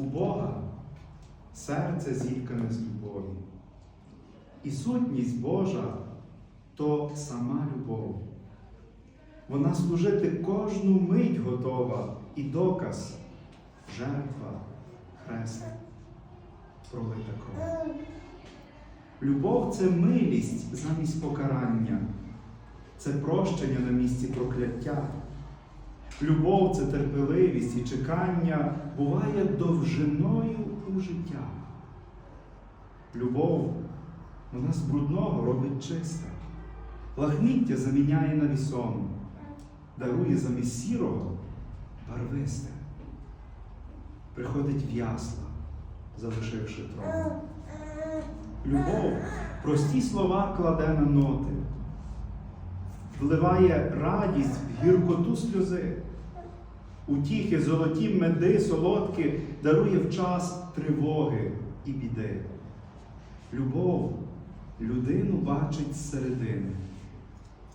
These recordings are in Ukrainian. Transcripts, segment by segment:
У Бога серце зіткане з любові. І сутність Божа то сама любов. Вона служити кожну мить готова і доказ жертва, хрест, пролита кров. Любов це милість замість покарання, це прощення на місці прокляття. Любов це терпеливість і чекання буває довжиною у життя. Любов вона з брудного робить чисте, лахміття заміняє на вісону, дарує замість сірого барвисте, приходить в ясла, залишивши трон. Любов прості слова кладе на ноти, вливає радість в гіркоту сльози, утіхи, золоті меди, солодкі дарує в час тривоги і біди. Любов людину бачить зсередини.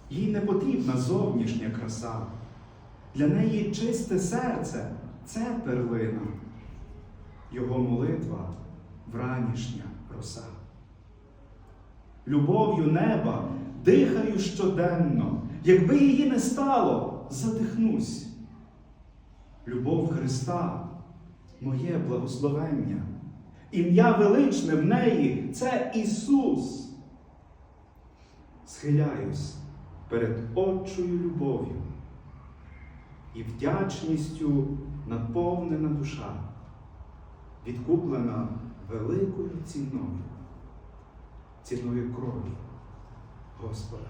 Їй не потрібна зовнішня краса. Для неї чисте серце це перлина, його молитва вранішня роса. Любов'ю неба дихаю щоденно, якби її не стало, задихнусь. Любов Христа моє благословення. Ім'я величне в неї це Ісус. Схиляюсь перед Отчою любов'ю і вдячністю наповнена душа, відкуплена великою ціною, ціною крові Господа.